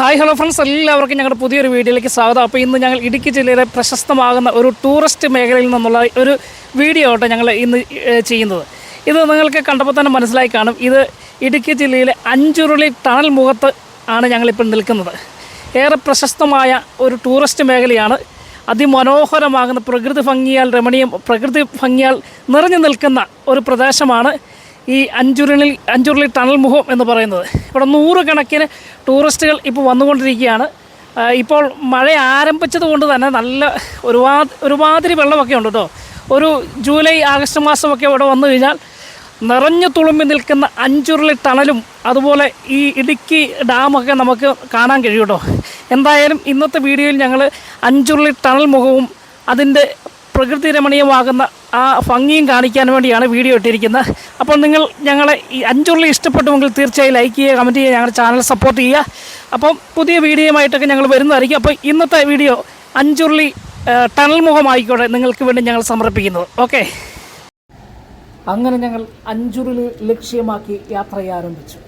Hi hello friends. എല്ലാവർക്കും ഞങ്ങളുടെ പുതിയൊരു വീഡിയോയിലേക്ക് സ്വാഗതം. അപ്പോൾ ഇന്ന് ഞങ്ങൾ ഇടുക്കി ജില്ലയിലെ പ്രശസ്തമാകുന്ന ഒരു ടൂറിസ്റ്റ് മേഖലയിൽ നിന്നുള്ള ഒരു വീഡിയോ ആട്ടോ ഞങ്ങൾ ഇന്ന് ചെയ്യുന്നത്. ഇത് നിങ്ങൾക്ക് കണ്ടപ്പോൾ തന്നെ മനസ്സിലായി കാണും. ഇത് ഇടുക്കി ജില്ലയിലെ അഞ്ചുരുളി ടണൽ മുഖത്ത് ആണ് ഞങ്ങളിപ്പോൾ നിൽക്കുന്നത്. ഏറെ പ്രശസ്തമായ ഒരു ടൂറിസ്റ്റ് മേഖലയാണ്. അതിമനോഹരമാകുന്ന പ്രകൃതി ഭംഗിയാൽ രമണീയം പ്രകൃതി ഭംഗിയാൽ നിറഞ്ഞു നിൽക്കുന്ന ഒരു പ്രദേശമാണ് ഈ അഞ്ചുരുളി അഞ്ചുരുളി ടണൽ മുഖം എന്ന് പറയുന്നത്. ഇവിടെ നൂറുകണക്കിന് ടൂറിസ്റ്റുകൾ ഇപ്പോൾ വന്നുകൊണ്ടിരിക്കുകയാണ്. ഇപ്പോൾ മഴ ആരംഭിച്ചത് കൊണ്ട് തന്നെ നല്ല ഒരുപാട് ഒരുമാതിരി വെള്ളമൊക്കെ ഉണ്ട് കേട്ടോ. ഒരു ജൂലൈ ആഗസ്റ്റ് മാസമൊക്കെ ഇവിടെ വന്നു കഴിഞ്ഞാൽ നിറഞ്ഞു തുളുമ്പി നിൽക്കുന്ന അഞ്ചുരുളി ടണലും അതുപോലെ ഈ ഇടുക്കി ഡാമൊക്കെ നമുക്ക് കാണാൻ കഴിയും കേട്ടോ. എന്തായാലും ഇന്നത്തെ വീഡിയോയിൽ ഞങ്ങൾ അഞ്ചുരുളി ടണൽ മുഖവും അതിന്റെ പ്രകൃതി രമണീയമാകുന്ന ആ ഭംഗിയും കാണിക്കാൻ വേണ്ടിയാണ് വീഡിയോ ഇട്ടിരിക്കുന്നത്. അപ്പോൾ നിങ്ങൾ ഞങ്ങളെ ഈ അഞ്ചുള്ളി ഇഷ്ടപ്പെട്ടുമെങ്കിൽ തീർച്ചയായും ലൈക്ക് ചെയ്യുക കമന്റ് ചെയ്യുക ഞങ്ങളുടെ ചാനൽ സപ്പോർട്ട് ചെയ്യുക. അപ്പം പുതിയ വീഡിയോയുമായിട്ടൊക്കെ ഞങ്ങൾ വരുന്നതായിരിക്കും. അപ്പോൾ ഇന്നത്തെ വീഡിയോ അഞ്ചുള്ളി ടണൽ മുഖമായിക്കോട്ടെ നിങ്ങൾക്ക് വേണ്ടി ഞങ്ങൾ സമർപ്പിക്കുന്നത്. ഓക്കെ അങ്ങനെ ഞങ്ങൾ അഞ്ചുരുളി ലക്ഷ്യമാക്കി യാത്ര ആരംഭിച്ചു.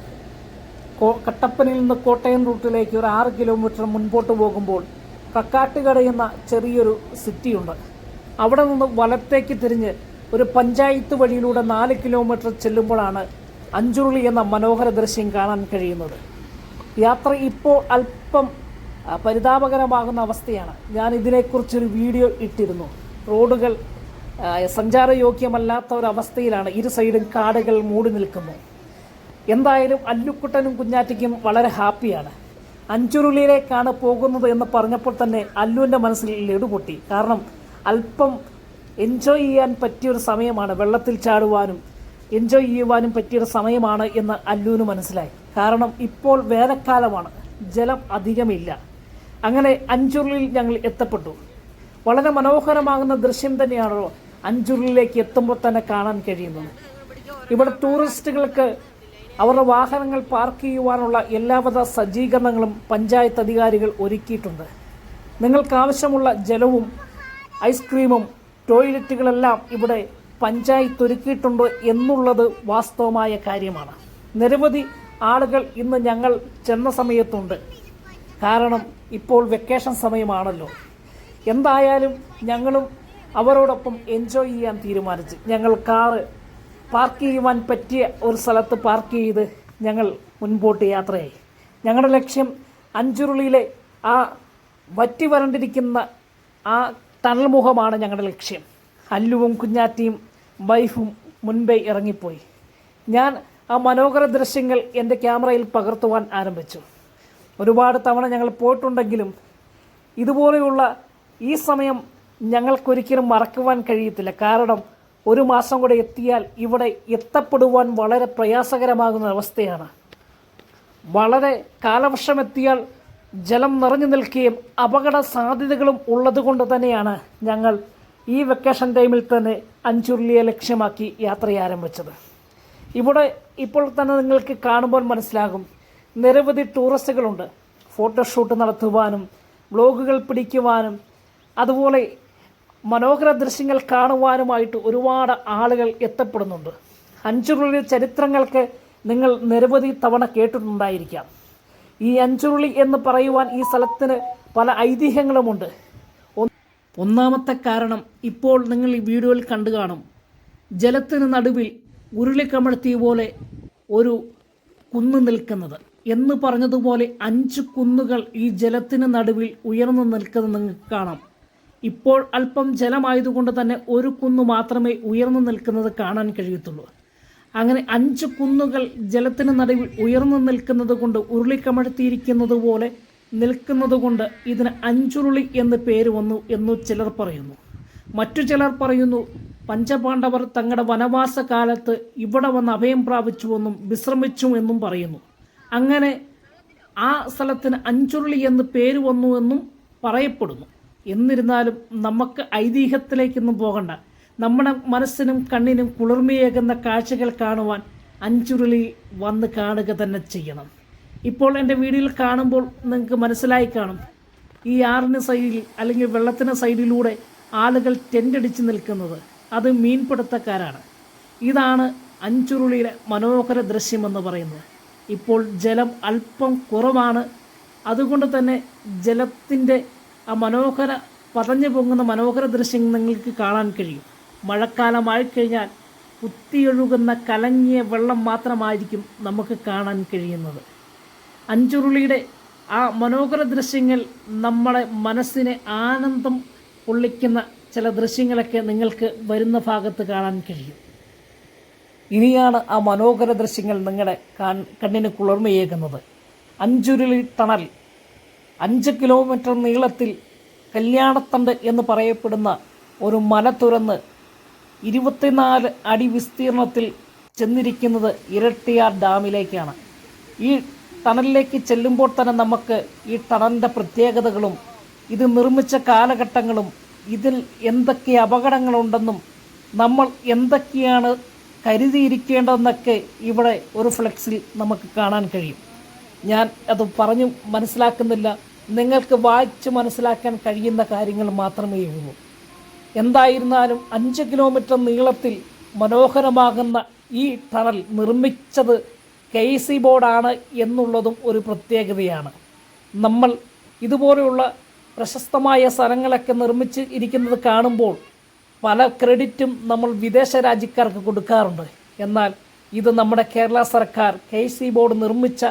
കട്ടപ്പനയിൽ നിന്ന് കോട്ടയം റൂട്ടിലേക്ക് ഒരു ആറ് കിലോമീറ്റർ മുൻപോട്ട് പോകുമ്പോൾ കക്കാട്ടുകട എന്ന ചെറിയൊരു സിറ്റിയുണ്ട് അവിടെ നിന്ന് വലത്തേക്ക് തിരിഞ്ഞ് ഒരു പഞ്ചായത്ത് വഴിയിലൂടെ നാല് കിലോമീറ്റർ ചെല്ലുമ്പോഴാണ് അഞ്ചുരുളി എന്ന മനോഹര ദൃശ്യം കാണാൻ കഴിയുന്നത്. യാത്ര ഇപ്പോൾ അല്പം പരിതാപകരമാകുന്ന അവസ്ഥയാണ്. ഞാൻ ഇതിനെക്കുറിച്ചൊരു വീഡിയോ ഇട്ടിരുന്നു. റോഡുകൾ സഞ്ചാരയോഗ്യമല്ലാത്ത ഒരവസ്ഥയിലാണ് ഇരു സൈഡും കാടുകൾ മൂടി നിൽക്കുന്നു എന്തായാലും അല്ലുക്കുട്ടനും കുഞ്ഞാറ്റിക്കും വളരെ ഹാപ്പിയാണ്. അഞ്ചുരുളിയിലേക്കാണ് പോകുന്നത് എന്ന് പറഞ്ഞപ്പോൾ തന്നെ അല്ലുവിന്റെ മനസ്സിൽ ലഡുപൊട്ടി കാരണം അല്പം എൻജോയ് ചെയ്യാൻ പറ്റിയൊരു സമയമാണ് വെള്ളത്തിൽ ചാടുവാനും എൻജോയ് ചെയ്യുവാനും പറ്റിയൊരു സമയമാണ് എന്ന് അല്ലുവിന് മനസ്സിലായി. കാരണം ഇപ്പോൾ വേനൽക്കാലമാണ് ജലം അധികമില്ല. അങ്ങനെ അഞ്ചുരുളിൽ ഞങ്ങൾ എത്തപ്പെട്ടു. വളരെ മനോഹരമാകുന്ന ദൃശ്യം തന്നെയാണല്ലോ അഞ്ചുരുളിലേക്ക് എത്തുമ്പോൾ തന്നെ കാണാൻ കഴിയുന്നത്. ഇവിടെ ടൂറിസ്റ്റുകൾക്ക് അവരുടെ വാഹനങ്ങൾ പാർക്ക് ചെയ്യുവാനുള്ള എല്ലാവിധ സജ്ജീകരണങ്ങളും പഞ്ചായത്ത് അധികാരികൾ ഒരുക്കിയിട്ടുണ്ട്. നിങ്ങൾക്ക് ആവശ്യമുള്ള ജലവും ഐസ്ക്രീമും ടോയ്ലറ്റുകളെല്ലാം ഇവിടെ പഞ്ചായത്ത് ഒരുക്കിയിട്ടുണ്ട് എന്നുള്ളത് വാസ്തവമായ കാര്യമാണ്. നിരവധി ആളുകൾ ഇന്ന് ഞങ്ങൾ ചെന്ന സമയത്തുണ്ട്. കാരണം ഇപ്പോൾ വെക്കേഷൻ സമയമാണല്ലോ. എന്തായാലും ഞങ്ങളും അവരോടൊപ്പം എൻജോയ് ചെയ്യാൻ തീരുമാനിച്ചു. ഞങ്ങൾ കാറ് പാർക്ക് ചെയ്യുവാൻ പറ്റിയ ഒരു സ്ഥലത്ത് പാർക്ക് ചെയ്ത് ഞങ്ങൾ മുൻപോട്ട് യാത്രയായി. ഞങ്ങളുടെ ലക്ഷ്യം അഞ്ചുരുളിയിലെ ആ വറ്റി വരണ്ടിരിക്കുന്ന ആ ടണൽ മുഖമാണ് ഞങ്ങളുടെ ലക്ഷ്യം. അല്ലുവും കുഞ്ഞാറ്റിയും വൈഫും മുൻപേ ഇറങ്ങിപ്പോയി. ഞാൻ ആ മനോഹര ദൃശ്യങ്ങൾ എന്റെ ക്യാമറയിൽ പകർത്തുവാൻ ആരംഭിച്ചു. ഒരുപാട് തവണ ഞങ്ങൾ പോയിട്ടുണ്ടെങ്കിലും ഇതുപോലെയുള്ള ഈ സമയം ഞങ്ങൾക്കൊരിക്കലും മറക്കുവാൻ കഴിയത്തില്ല. കാരണം ഒരു മാസം കൂടെ എത്തിയാൽ ഇവിടെ എത്തപ്പെടുവാൻ വളരെ പ്രയാസകരമാകുന്ന അവസ്ഥയാണ്. വളരെ കാലവർഷം എത്തിയാൽ ജലം നിറഞ്ഞു നിൽക്കുകയും അപകട സാധ്യതകളും ഉള്ളതുകൊണ്ട് തന്നെയാണ് ഞങ്ങൾ ഈ വെക്കേഷൻ ടൈമിൽ തന്നെ അഞ്ചുരുളിയെ ലക്ഷ്യമാക്കി യാത്ര ആരംഭിച്ചത്. ഇവിടെ ഇപ്പോൾ തന്നെ നിങ്ങൾക്ക് കാണുമ്പോൾ മനസ്സിലാകും നിരവധി ടൂറിസ്റ്റുകളുണ്ട്. ഫോട്ടോഷൂട്ട് നടത്തുവാനും വ്ളോഗുകൾ പിടിക്കുവാനും അതുപോലെ മനോഹര ദൃശ്യങ്ങൾ കാണുവാനുമായിട്ട് ഒരുപാട് ആളുകൾ എത്തപ്പെടുന്നുണ്ട്. അഞ്ചുരുളിയുടെ ചരിത്രങ്ങൾക്ക് നിങ്ങൾ നിരവധി തവണ കേട്ടിട്ടുണ്ടായിരിക്കാം. ഈ അഞ്ചുരുളി എന്ന് പറയുവാൻ ഈ സ്ഥലത്തിന് പല ഐതിഹ്യങ്ങളുമുണ്ട്. ഒന്നാമത്തെ കാരണം ഇപ്പോൾ നിങ്ങൾ ഈ വീഡിയോയിൽ കണ്ടു കാണും. ജലത്തിന് നടുവിൽ ഉരുളിക്കമഴ്ത്തിയ പോലെ ഒരു കുന്ന് നിൽക്കുന്നത്. എന്ന് പറഞ്ഞതുപോലെ അഞ്ച് കുന്നുകൾ ഈ ജലത്തിന് നടുവിൽ ഉയർന്നു നിൽക്കുന്നത് നിങ്ങൾക്ക് കാണാം. ഇപ്പോൾ അല്പം ജലമായതുകൊണ്ട് തന്നെ ഒരു കുന്ന് മാത്രമേ ഉയർന്നു നിൽക്കുന്നത് കാണാൻ കഴിയത്തുള്ളൂ. അങ്ങനെ അഞ്ച് കുന്നുകൾ ജലത്തിന് നടുവിൽ ഉയർന്നു നിൽക്കുന്നത് കൊണ്ട് ഉരുളിക്കമഴ്ത്തിയിരിക്കുന്നത് പോലെ നിൽക്കുന്നത് കൊണ്ട് ഇതിന് അഞ്ചുരുളി എന്ന് പേര് വന്നു എന്ന് ചിലർ പറയുന്നു. മറ്റു ചിലർ പറയുന്നു പഞ്ചപാണ്ഡവർ തങ്ങളുടെ വനവാസ കാലത്ത് ഇവിടെ വന്ന് അഭയം പ്രാപിച്ചുവെന്നും വിശ്രമിച്ചു എന്നും പറയുന്നു. അങ്ങനെ ആ സ്ഥലത്തിന് അഞ്ചുരുളി എന്ന് പേര് വന്നു എന്നും പറയപ്പെടുന്നു. എന്നിരുന്നാലും നമുക്ക് ഐതിഹ്യത്തിലേക്കൊന്നും പോകണ്ട. നമ്മുടെ മനസ്സിനും കണ്ണിനും കുളിർമയേകുന്ന കാഴ്ചകൾ കാണുവാൻ അഞ്ചുരുളി വന്ന് കാണുക തന്നെ ചെയ്യണം. ഇപ്പോൾ എന്റെ വീഡിയോയിൽ കാണുമ്പോൾ നിങ്ങൾക്ക് മനസ്സിലായി കാണും. ഈ ആറിന് സൈഡിൽ അല്ലെങ്കിൽ വെള്ളത്തിന് സൈഡിലൂടെ ആളുകൾ ടെന്റടിച്ച് നിൽക്കുന്നത് അത് മീൻപിടുത്തക്കാരാണ്. ഇതാണ് അഞ്ചുരുളിയിലെ മനോഹര ദൃശ്യമെന്ന് പറയുന്നത്. ഇപ്പോൾ ജലം അല്പം കുറവാണ്. അതുകൊണ്ട് തന്നെ ജലത്തിന്റെ ആ മനോഹര പതഞ്ഞു പൊങ്ങുന്ന മനോഹര ദൃശ്യം നിങ്ങൾക്ക് കാണാൻ കഴിയും. മഴക്കാലമായി കഴിഞ്ഞാൽ കുത്തിയൊഴുകുന്ന കലങ്ങിയ വെള്ളം മാത്രമായിരിക്കും നമുക്ക് കാണാൻ കഴിയുന്നത്. അഞ്ചുരുളിയുടെ ആ മനോഹര ദൃശ്യങ്ങൾ നമ്മുടെ മനസ്സിനെ ആനന്ദം പൊള്ളിക്കുന്ന ചില ദൃശ്യങ്ങളൊക്കെ നിങ്ങൾക്ക് വരുന്ന ഭാഗത്ത് കാണാൻ കഴിയും. ഇനിയാണ് ആ മനോഹര ദൃശ്യങ്ങൾ നിങ്ങളുടെ കണ്ണിന് കുളിർമയേകുന്നത്. അഞ്ചുരുളി ടണൽ അഞ്ച് കിലോമീറ്റർ നീളത്തിൽ കല്യാണത്തണ്ട് എന്ന് പറയപ്പെടുന്ന ഒരു മല തുറന്ന് ഇരുപത്തിനാല് അടി വിസ്തീർണത്തിൽ ചെന്നിരിക്കുന്നത് ഇരട്ടിയാർ ഡാമിലേക്കാണ്. ഈ ടണലിലേക്ക് ചെല്ലുമ്പോൾ തന്നെ നമുക്ക് ഈ ടണലിന്റെ പ്രത്യേകതകളും ഇത് നിർമ്മിച്ച കാലഘട്ടങ്ങളും ഇതിൽ എന്തൊക്കെ അപകടങ്ങളുണ്ടെന്നും നമ്മൾ എന്തൊക്കെയാണ് കരുതിയിരിക്കേണ്ടതെന്നൊക്കെ ഇവിടെ ഒരു ഫ്ലെക്സിൽ നമുക്ക് കാണാൻ കഴിയും. ഞാൻ അത് പറഞ്ഞു മനസ്സിലാക്കുന്നില്ല. നിങ്ങൾക്ക് വായിച്ച് മനസ്സിലാക്കാൻ കഴിയുന്ന കാര്യങ്ങൾ മാത്രമേ ഉള്ളൂ. എന്തായിരുന്നാലും അഞ്ച് കിലോമീറ്റർ നീളത്തിൽ മനോഹരമാകുന്ന ഈ ടണൽ നിർമ്മിച്ചത് കെ സി ബോർഡാണ് എന്നുള്ളതും ഒരു പ്രത്യേകതയാണ്. നമ്മൾ ഇതുപോലെയുള്ള പ്രശസ്തമായ സ്ഥലങ്ങളൊക്കെ നിർമ്മിച്ച് ഇരിക്കുന്നത് കാണുമ്പോൾ പല ക്രെഡിറ്റും നമ്മൾ വിദേശ രാജ്യക്കാർക്ക് കൊടുക്കാറുണ്ട്. എന്നാൽ ഇത് നമ്മുടെ കേരള സർക്കാർ കെ സി ബോർഡ് നിർമ്മിച്ച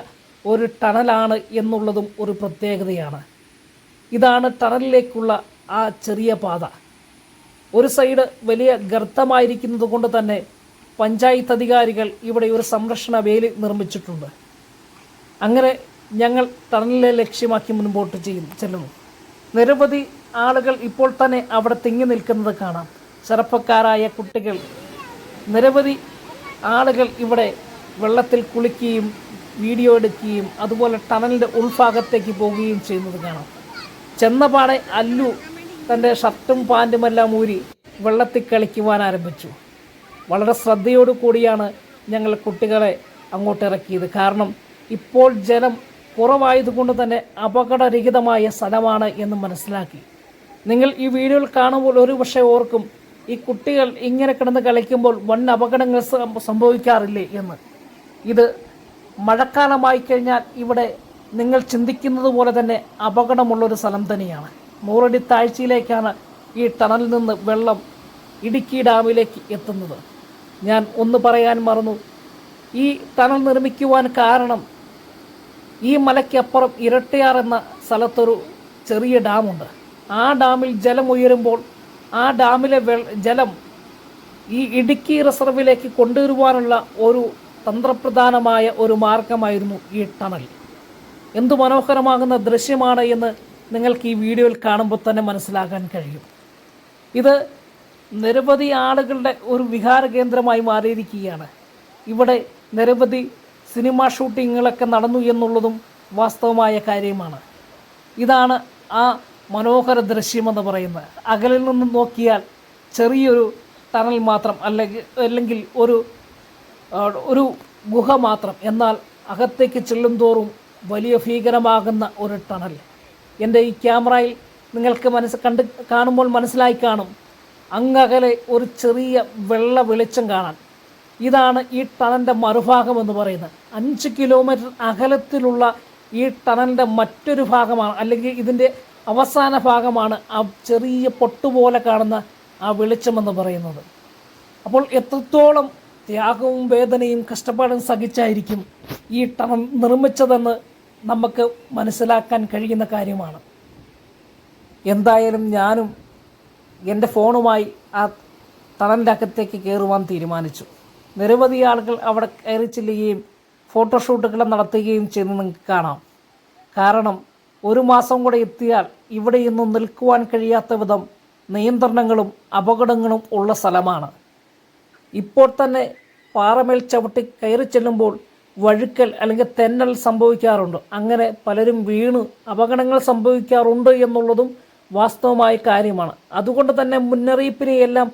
ഒരു ടണലാണ് എന്നുള്ളതും ഒരു പ്രത്യേകതയാണ്. ഇതാണ് ടണലിലേക്കുള്ള ആ ചെറിയ പാത. ഒരു സൈഡ് വലിയ ഗർത്തമായിരിക്കുന്നത് കൊണ്ട് തന്നെ പഞ്ചായത്ത് അധികാരികൾ ഇവിടെ ഒരു സംരക്ഷണ വേലി നിർമ്മിച്ചിട്ടുണ്ട്. അങ്ങനെ ഞങ്ങൾ ടണലിനെ ലക്ഷ്യമാക്കി മുൻപോട്ട് ചെയ്യുന്നു ചെല്ലുന്നു. നിരവധി ആളുകൾ ഇപ്പോൾ തന്നെ അവിടെ തിങ്ങി നിൽക്കുന്നത് കാണാം. ചെറുപ്പക്കാരായ കുട്ടികൾ നിരവധി ആളുകൾ ഇവിടെ വെള്ളത്തിൽ കുളിക്കുകയും വീഡിയോ എടുക്കുകയും അതുപോലെ ടണലിന്റെ ഉൾഭാഗത്തേക്ക് പോവുകയും ചെയ്യുന്നത് കാണാം. ചെന്നപാടെ അല്ലു തന്റെ ഷർട്ടും പാന്റുമെല്ലാം ഊരി വെള്ളത്തിൽ കളിക്കുവാൻ ആരംഭിച്ചു. വളരെ ശ്രദ്ധയോടു കൂടിയാണ് ഞങ്ങൾ കുട്ടികളെ അങ്ങോട്ട് ഇറക്കിയത്. കാരണം ഇപ്പോൾ ജലം കുറവായതുകൊണ്ട് തന്നെ അപകടരഹിതമായ സ്ഥലമാണ് എന്ന് മനസ്സിലാക്കി. നിങ്ങൾ ഈ വീഡിയോയിൽ കാണുമ്പോൾ ഒരു പക്ഷേ ഓർക്കും ഈ കുട്ടികൾ ഇങ്ങനെ കിടന്ന് കളിക്കുമ്പോൾ വൻ അപകടങ്ങൾ സംഭവിക്കാറില്ലേ എന്ന്. ഇത് മഴക്കാലമായി കഴിഞ്ഞാൽ ഇവിടെ നിങ്ങൾ ചിന്തിക്കുന്നത് പോലെ തന്നെ അപകടമുള്ളൊരു സ്ഥലം തന്നെയാണ്. നൂറടി താഴ്ചയിലേക്കാണ് ഈ ടണലിൽ നിന്ന് വെള്ളം ഇടുക്കി ഡാമിലേക്ക് എത്തുന്നത്. ഞാൻ ഒന്ന് പറയാൻ മറന്നു. ഈ ടണൽ നിർമ്മിക്കുവാൻ കാരണം ഈ മലയ്ക്കപ്പുറം ഇരട്ടയാർ എന്ന സ്ഥലത്തൊരു ചെറിയ ഡാമുണ്ട്. ആ ഡാമിൽ ജലം ഉയരുമ്പോൾ ആ ഡാമിലെ ജലം ഈ ഇടുക്കി റിസർവിലേക്ക് കൊണ്ടുവരുവാനുള്ള ഒരു തന്ത്രപ്രധാനമായ ഒരു മാർഗമായിരുന്നു ഈ ടണൽ. എന്തു മനോഹരമാകുന്ന ദൃശ്യമാണ് എന്ന് നിങ്ങൾക്ക് ഈ വീഡിയോയിൽ കാണുമ്പോൾ തന്നെ മനസ്സിലാക്കാൻ കഴിയും. ഇത് നിരവധി ആളുകളുടെ ഒരു വിഹാര കേന്ദ്രമായി മാറിയിരിക്കുകയാണ്. ഇവിടെ നിരവധി സിനിമ ഷൂട്ടിങ്ങുകളൊക്കെ നടന്നു എന്നുള്ളതും വാസ്തവമായ കാര്യമാണ്. ഇതാണ് ആ മനോഹര ദൃശ്യമെന്ന് പറയുന്നത്. അകലിൽ നിന്ന് നോക്കിയാൽ ചെറിയൊരു ടണൽ മാത്രം അല്ലെങ്കിൽ അല്ലെങ്കിൽ ഒരു ഒരു ഗുഹ മാത്രം. എന്നാൽ അകത്തേക്ക് ചെല്ലും തോറും വലിയ ഭീകരമാകുന്ന ഒരു ടണൽ. എന്റെ ഈ ക്യാമറയിൽ നിങ്ങൾക്ക് മനസ്സ് കണ്ട് കാണുമ്പോൾ മനസ്സിലായി കാണും. അങ്ങകലെ ഒരു ചെറിയ വെള്ള വെളിച്ചം കാണാൻ. ഇതാണ് ഈ ടണലിന്റെ മറുഭാഗം എന്ന് പറയുന്നത്. അഞ്ച് കിലോമീറ്റർ അകലത്തിലുള്ള ഈ ടണലിന്റെ മറ്റൊരു ഭാഗമാണ് അല്ലെങ്കിൽ ഇതിന്റെ അവസാന ഭാഗമാണ് ആ ചെറിയ പൊട്ടുപോലെ കാണുന്ന ആ വെളിച്ചമെന്ന് പറയുന്നത്. അപ്പോൾ എത്രത്തോളം ത്യാഗവും വേദനയും കഷ്ടപ്പാടും സഹിച്ചായിരിക്കും ഈ ടണൽ നിർമ്മിച്ചതെന്ന് നമുക്ക് മനസ്സിലാക്കാൻ കഴിയുന്ന കാര്യമാണ്. എന്തായാലും ഞാനും എന്റെ ഫോണുമായി ആ ടണലിന്റെ അകത്തേക്ക് കയറുവാൻ തീരുമാനിച്ചു. നിരവധി ആളുകൾ അവിടെ കയറി ചെല്ലുകയും ഫോട്ടോഷൂട്ടുകൾ നടത്തുകയും ചെയ്യുന്നത് നിങ്ങൾക്ക് കാണാം. കാരണം ഒരു മാസം കൂടെ എത്തിയാൽ ഇവിടെ ഇന്നും നിൽക്കുവാൻ കഴിയാത്ത വിധം നിയന്ത്രണങ്ങളും അപകടങ്ങളും ഉള്ള സ്ഥലമാണ്. ഇപ്പോൾ തന്നെ പാറമേൽ ചവിട്ടി കയറി ചെല്ലുമ്പോൾ വഴുക്കൽ അല്ലെങ്കിൽ തെന്നൽ സംഭവിക്കാറുണ്ട്. അങ്ങനെ പലരും വീണ് അപകടങ്ങൾ സംഭവിക്കാറുണ്ട് എന്നുള്ളതും വാസ്തവമായ കാര്യമാണ്. അതുകൊണ്ട് തന്നെ മുന്നറിയിപ്പിനെയെല്ലാം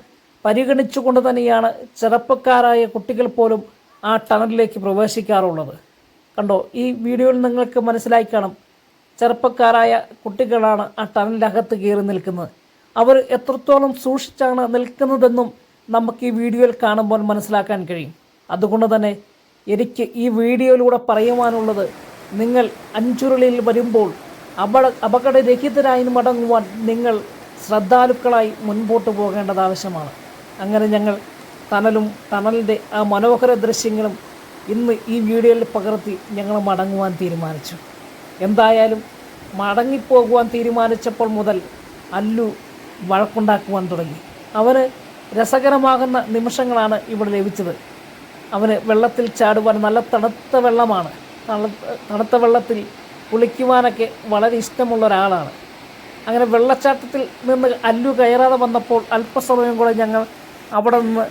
പരിഗണിച്ചുകൊണ്ട് തന്നെയാണ് ചെറുപ്പക്കാരായ കുട്ടികൾ പോലും ആ ടണലിലേക്ക് പ്രവേശിക്കാറുള്ളത്. കണ്ടോ ഈ വീഡിയോയിൽ നിങ്ങൾക്ക് മനസ്സിലായി കാണും. ചെറുപ്പക്കാരായ കുട്ടികളാണ് ആ ടണലിനകത്ത് കയറി നിൽക്കുന്നത്. അവർ എത്രത്തോളം സൂക്ഷിച്ചാണ് നിൽക്കുന്നതെന്നും നമുക്ക് ഈ വീഡിയോയിൽ കാണുമ്പോൾ മനസ്സിലാക്കാൻ കഴിയും. അതുകൊണ്ട് തന്നെ എനിക്ക് ഈ വീഡിയോയിലൂടെ പറയുവാനുള്ളത് നിങ്ങൾ അഞ്ചുരുളിയിൽ വരുമ്പോൾ അപട അപകടരഹിതരായി മടങ്ങുവാൻ നിങ്ങൾ ശ്രദ്ധാലുക്കളായി മുൻപോട്ട് പോകേണ്ടത് ആവശ്യമാണ്. അങ്ങനെ ഞങ്ങൾ തണലും തണലിന്റെ ആ മനോഹര ദൃശ്യങ്ങളും ഇന്ന് ഈ വീഡിയോയിൽ പകർത്തി ഞങ്ങൾ മടങ്ങുവാൻ തീരുമാനിച്ചു. എന്തായാലും മടങ്ങിപ്പോകുവാൻ തീരുമാനിച്ചപ്പോൾ മുതൽ അല്ലു വഴക്കുണ്ടാക്കുവാൻ തുടങ്ങി. അവന് രസകരമാകുന്ന നിമിഷങ്ങളാണ് ഇവിടെ ലഭിച്ചത്. അവന് വെള്ളത്തിൽ ചാടുവാൻ നല്ല തണുത്ത വെള്ളമാണ്. തണുത്ത വെള്ളത്തിൽ കുളിക്കുവാനൊക്കെ വളരെ ഇഷ്ടമുള്ള ഒരാളാണ്. അങ്ങനെ വെള്ളച്ചാട്ടത്തിൽ നിന്ന് അല്ലു കയറാതെ വന്നപ്പോൾ അല്പസമയം കൂടെ ഞങ്ങൾ അവിടെ നിന്ന്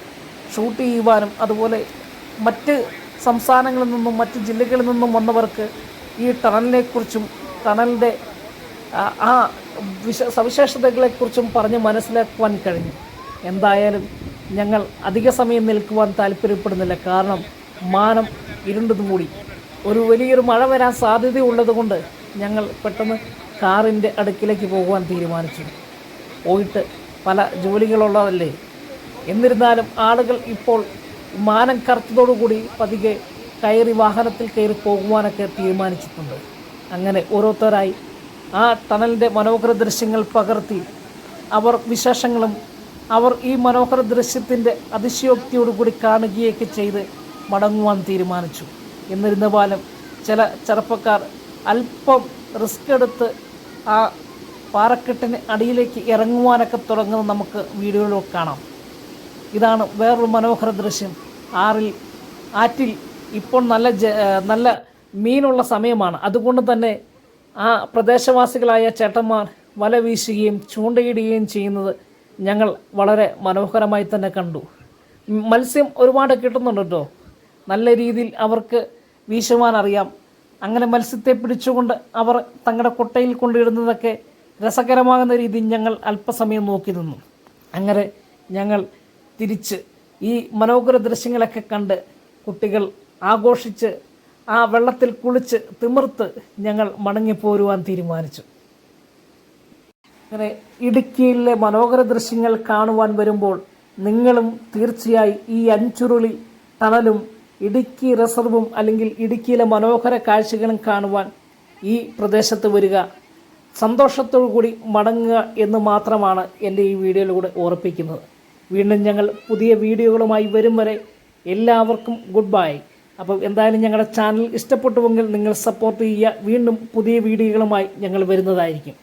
ഷൂട്ട് ചെയ്യുവാനും അതുപോലെ മറ്റ് സംസ്ഥാനങ്ങളിൽ നിന്നും മറ്റ് ജില്ലകളിൽ നിന്നും വന്നവർക്ക് ഈ ടണലിനെക്കുറിച്ചും ടണലിന്റെ ആ വിശ സവിശേഷതകളെക്കുറിച്ചും പറഞ്ഞ് മനസ്സിലാക്കുവാൻ കഴിഞ്ഞു. എന്തായാലും ഞങ്ങൾ അധിക സമയം നിൽക്കുവാൻ താല്പര്യപ്പെടുന്നില്ല. കാരണം മാനം ഇരുണ്ടത് മൂടി. ഒരു വലിയൊരു മഴ വരാൻ സാധ്യതയുള്ളതുകൊണ്ട് ഞങ്ങൾ പെട്ടെന്ന് കാറിന്റെ അടുക്കിലേക്ക് പോകുവാൻ തീരുമാനിച്ചു. പോയിട്ട് പല ജോലികളുള്ളതല്ലേ? എന്നിരുന്നാലും ആളുകൾ ഇപ്പോൾ മാനം കറുത്തതോടുകൂടി പതിയെ കയറി വാഹനത്തിൽ കയറി പോകുവാനൊക്കെ തീരുമാനിച്ചിട്ടുണ്ട്. അങ്ങനെ ഓരോരുത്തരായി ആ ടണലിന്റെ മനോഹര ദൃശ്യങ്ങൾ പകർത്തി അവർ വിശേഷങ്ങളും അവർ ഈ മനോഹര ദൃശ്യത്തിന്റെ അതിശയോക്തിയോടുകൂടി കാണുകയൊക്കെ ചെയ്ത് മടങ്ങുവാൻ തീരുമാനിച്ചു. എന്നിരുന്നാലും ചില ചെറുപ്പക്കാർ അല്പം റിസ്ക് എടുത്ത് ആ പാറക്കെട്ടിന് അടിയിലേക്ക് ഇറങ്ങുവാനൊക്കെ തുടങ്ങുന്നത് നമുക്ക് വീഡിയോയിൽ കാണാം. ഇതാണ് വേറൊരു മനോഹര ദൃശ്യം. ആറിൽ ആറ്റിൽ ഇപ്പോൾ നല്ല നല്ല മീനുള്ള സമയമാണ്. അതുകൊണ്ട് തന്നെ ആ പ്രദേശവാസികളായ ചേട്ടന്മാർ വല വീശുകയും ചൂണ്ടയിടുകയും ചെയ്യുന്നത് ഞങ്ങൾ വളരെ മനോഹരമായി തന്നെ കണ്ടു. മത്സ്യം ഒരുപാട് കിട്ടുന്നുണ്ട് കേട്ടോ നല്ല രീതിയിൽ അവർക്ക് വീശുവാൻ അറിയാം. അങ്ങനെ മത്സ്യത്തെ പിടിച്ചുകൊണ്ട് അവർ തങ്ങളുടെ കൊട്ടയിൽ കൊണ്ടിടുന്നതൊക്കെ രസകരമാകുന്ന രീതിയിൽ ഞങ്ങൾ അല്പസമയം നോക്കി നിന്നു. അങ്ങനെ ഞങ്ങൾ തിരിച്ച് ഈ മനോഹര ദൃശ്യങ്ങളൊക്കെ കണ്ട് കുട്ടികൾ ആഘോഷിച്ച് ആ വെള്ളത്തിൽ കുളിച്ച് തിമിർത്ത് ഞങ്ങൾ മടങ്ങിപ്പോരുവാൻ തീരുമാനിച്ചു. അങ്ങനെ ഇടുക്കിയിലെ മനോഹര ദൃശ്യങ്ങൾ കാണുവാൻ വരുമ്പോൾ നിങ്ങളും തീർച്ചയായി ഈ അഞ്ചുരുളി ടണലും ഇടുക്കി റിസർവും അല്ലെങ്കിൽ ഇടുക്കിയിലെ മനോഹര കാഴ്ചകളും കാണുവാൻ ഈ പ്രദേശത്ത് വരിക. സന്തോഷത്തോടു കൂടി മടങ്ങുക എന്ന് മാത്രമാണ് എന്റെ ഈ വീഡിയോയിലൂടെ ഓർപ്പിക്കുന്നത്. വീണ്ടും ഞങ്ങൾ പുതിയ വീഡിയോകളുമായി വരും വരെ എല്ലാവർക്കും ഗുഡ് ബൈ അപ്പോൾ എന്തായാലും ഞങ്ങളുടെ ചാനൽ ഇഷ്ടപ്പെട്ടുവെങ്കിൽ നിങ്ങൾ സപ്പോർട്ട് ചെയ്യുക. വീണ്ടും പുതിയ വീഡിയോകളുമായി ഞങ്ങൾ വരുന്നതായിരിക്കും.